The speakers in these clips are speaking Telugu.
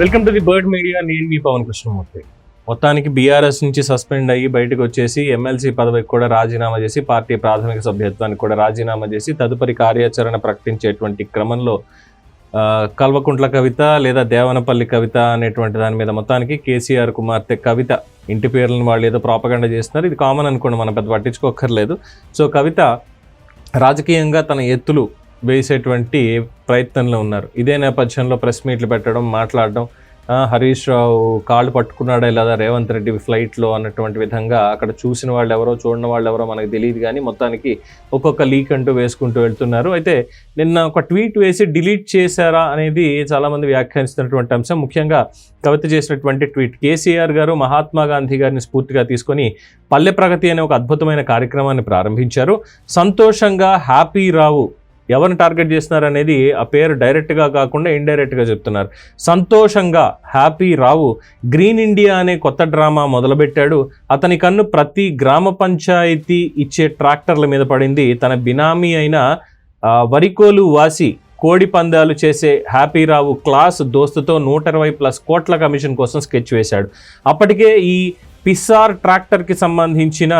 Welcome to the bird media నేను మీ పవన్ కృష్ణమూర్తి. మొత్తానికి బీఆర్ఎస్ నుంచి సస్పెండ్ అయ్యి బయటకు వచ్చేసి ఎమ్మెల్సీ పదవికి కూడా రాజీనామా చేసి పార్టీ ప్రాథమిక సభ్యత్వానికి కూడా రాజీనామా చేసి తదుపరి కార్యాచరణ ప్రకటించేటువంటి క్రమంలో కల్వకుంట్ల కవిత లేదా దేవనపల్లి కవిత అనేటువంటి దాని మీద మొత్తానికి కేసీఆర్ కుమార్తె కవిత ఇంటి పేర్లను వాళ్ళు ఏదో ప్రాపగండ చేస్తున్నారు. ఇది కామన్ అనుకోండి మనం పెద్ద పట్టించుకోక్కర్లేదు. సో కవిత రాజకీయంగా తన ఎత్తులు వేసేటువంటి ప్రయత్నంలో ఉన్నారు. ఇదే నేపథ్యంలో ప్రెస్ మీట్లు పెట్టడం మాట్లాడడం హరీష్ రావు కాళ్ళు పట్టుకున్నాడా లేదా రేవంత్ రెడ్డి ఫ్లైట్లో అన్నటువంటి విధంగా అక్కడ చూసిన వాళ్ళు ఎవరో చూడని వాళ్ళు ఎవరో మనకు తెలియదు కానీ మొత్తానికి ఒక్కొక్క లీక్ అంటూ వేసుకుంటూ వెళ్తున్నారు. అయితే నిన్న ఒక ట్వీట్ వేసి డిలీట్ చేశారా అనేది చాలామంది వ్యాఖ్యానిస్తున్నటువంటి అంశం. ముఖ్యంగా కవిత చేసినటువంటి ట్వీట్ కేసీఆర్ గారు మహాత్మా గాంధీ గారిని స్ఫూర్తిగా తీసుకొని పల్లె ప్రగతి అనే ఒక అద్భుతమైన కార్యక్రమాన్ని ప్రారంభించారు. సంతోషంగా హ్యాపీ రావు ఎవరిని టార్గెట్ చేస్తున్నారు అనేది ఆ పేరు డైరెక్ట్గా కాకుండా ఇండైరెక్ట్గా చెప్తున్నారు. సంతోషంగా హ్యాపీ రావు గ్రీన్ ఇండియా అనే కొత్త డ్రామా మొదలుపెట్టాడు. అతని కన్ను ప్రతి గ్రామ పంచాయతీ ఇచ్చే ట్రాక్టర్ల మీద పడింది. తన బినామీ అయిన వరికోలు వాసి కోడి పందాలు చేసే హ్యాపీ రావు క్లాస్ దోస్తుతో నూట ఇరవై ప్లస్ కోట్ల కమిషన్ కోసం స్కెచ్ వేశాడు. అప్పటికే ఈ పిస్సార్ ట్రాక్టర్కి సంబంధించిన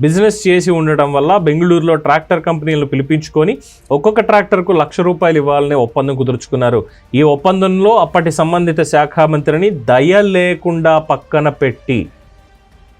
బిజినెస్ చేసి ఉండటం వల్ల బెంగళూరులో ట్రాక్టర్ కంపెనీలను పిలిపించుకొని ఒక్కొక్క ట్రాక్టర్కు లక్ష రూపాయలు ఇవ్వాలనే ఒప్పందం కుదుర్చుకున్నారు. ఈ ఒప్పందంలో అప్పటి సంబంధిత శాఖ మంత్రిని దయ లేకుండా పక్కన పెట్టి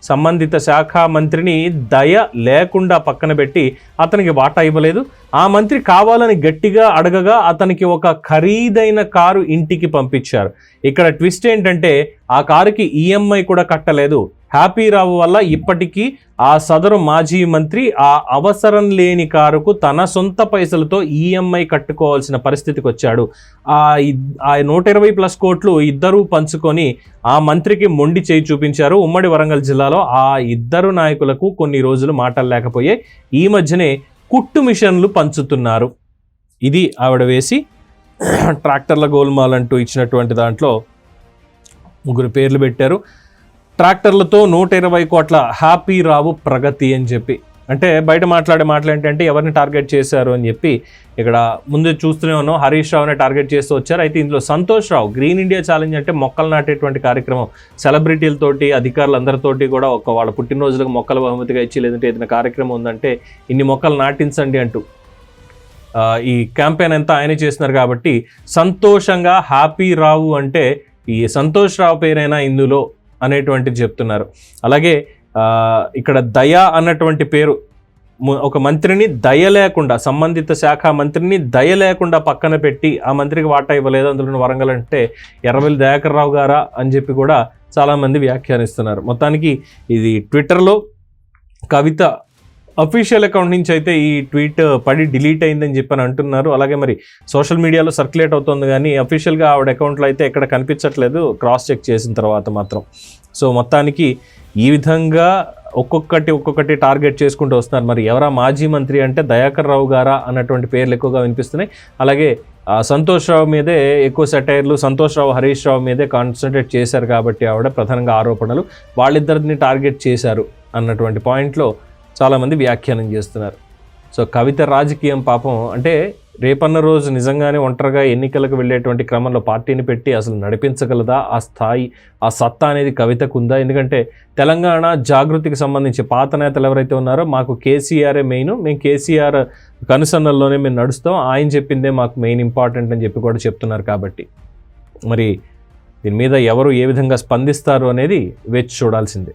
సంబంధిత శాఖ మంత్రిని దయ లేకుండా పక్కన పెట్టి అతనికి వాటా ఇవ్వలేదు. ఆ మంత్రి కావాలని గట్టిగా అడగగా అతనికి ఒక ఖరీదైన కారు ఇంటికి పంపించారు. ఇక్కడ ట్విస్ట్ ఏంటంటే ఆ కారుకి ఈఎంఐ కూడా కట్టలేదు. హ్యాపీ రావు వల్ల ఇప్పటికీ ఆ సదరు మాజీ మంత్రి ఆ అవసరం లేని కారుకు తన సొంత పైసలతో ఈఎంఐ కట్టుకోవాల్సిన పరిస్థితికి వచ్చాడు. ఆ ఆ నూట ఇరవై ప్లస్ కోట్లు ఇద్దరూ పంచుకొని ఆ మంత్రికి మొండి చేయి చూపించారు. ఉమ్మడి వరంగల్ జిల్లాలో ఆ ఇద్దరు నాయకులకు కొన్ని రోజులు మాటలు లేకపోయాయి. ఈ మధ్యనే కుట్టు మిషన్లు పంచుతున్నారు. ఇది ఆవిడ వేసి ట్రాక్టర్ల గోల్మాల్ అంటూ ఇచ్చినటువంటి దాంట్లో ముగ్గురు పేర్లు పెట్టారు. ట్రాక్టర్లతో నూట ఇరవై కోట్ల హ్యాపీ రావు ప్రగతి అని చెప్పి. అంటే బయట మాట్లాడే మాటలు ఏంటంటే ఎవరిని టార్గెట్ చేశారు అని చెప్పి. ఇక్కడ ముందు చూస్తూనే ఉన్నాం హరీష్ రావుని టార్గెట్ చేస్తూ వచ్చారు. అయితే ఇందులో Santosh Rao green India challenge అంటే మొక్కలు నాటేటువంటి కార్యక్రమం. సెలబ్రిటీలతోటి అధికారులందరితోటి కూడా ఒక వాళ్ళ పుట్టినరోజులకు మొక్కల బహుమతిగా ఇచ్చి లేదంటే ఏదైనా కార్యక్రమం ఉందంటే ఇన్ని మొక్కలు నాటించండి అంటూ. ఈ క్యాంపెయిన్ అంతా ఆయనే చేస్తున్నారు కాబట్టి సంతోషంగా హ్యాపీ రావు అంటే ఈ సంతోష్ రావు పేరైనా ఇందులో అనేటువంటిది చెప్తున్నారు. అలాగే ఇక్కడ దయ అన్నటువంటి పేరు ఒక మంత్రిని దయ లేకుండా సంబంధిత శాఖ మంత్రిని దయ లేకుండా పక్కన పెట్టి ఆ మంత్రికి వాటా ఇవ్వలేదు. అందులో వరంగల్ అంటే ఎర్రవెల్లి దయాకర్ రావు గారా అని చెప్పి కూడా చాలామంది వ్యాఖ్యానిస్తున్నారు. మొత్తానికి ఇది ట్విట్టర్లో కవిత అఫీషియల్ అకౌంట్ నుంచి అయితే ఈ ట్వీట్ uh, పడి డిలీట్ అయిందని చెప్పని అంటున్నారు. అలాగే మరి సోషల్ మీడియాలో సర్క్యులేట్ అవుతుంది కానీ అఫీషియల్గా ఆవిడ అకౌంట్లో అయితే ఎక్కడ కనిపించట్లేదు. క్రాస్ చెక్ చేసిన తర్వాత మాత్రం. సో మొత్తానికి ఈ విధంగా ఒక్కొక్కటి ఒక్కొక్కటి టార్గెట్ చేసుకుంటూ వస్తున్నారు. మరి ఎవరా మాజీ మంత్రి అంటే దయాకర్ రావు గారా అన్నటువంటి పేర్లు ఎక్కువగా వినిపిస్తున్నాయి. అలాగే సంతోష్ రావు మీదే ఎక్కువ సెటైర్లు సంతోష్ రావు హరీష్ రావు మీదే కాన్సన్ట్రేట్ చేశారు కాబట్టి ఆవిడ ప్రధానంగా ఆరోపణలు. వాళ్ళిద్దరిని టార్గెట్ చేశారు అన్నటువంటి పాయింట్లో చాలామంది వ్యాఖ్యానం చేస్తున్నారు. సో కవిత రాజకీయం పాపం అంటే రేపన్న రోజు నిజంగానే ఒంటరిగా ఎన్నికలకు వెళ్ళేటువంటి క్రమంలో పార్టీని పెట్టి అసలు నడిపించగలదా? ఆ స్థాయి ఆ సత్తా అనేది కవితకు ఉందా? ఎందుకంటే తెలంగాణ జాగృతికి సంబంధించి పాత నేతలు ఎవరైతే ఉన్నారో మాకు కేసీఆరే మెయిన్. మేము కేసీఆర్ కనుసన్నల్లోనే మేము నడుస్తాం. ఆయన చెప్పిందే మాకు మెయిన్ ఇంపార్టెంట్ అని చెప్పి కూడా చెప్తున్నారు కాబట్టి. మరి దీని మీద ఎవరు ఏ విధంగా స్పందిస్తారు అనేది వేచి చూడాల్సిందే.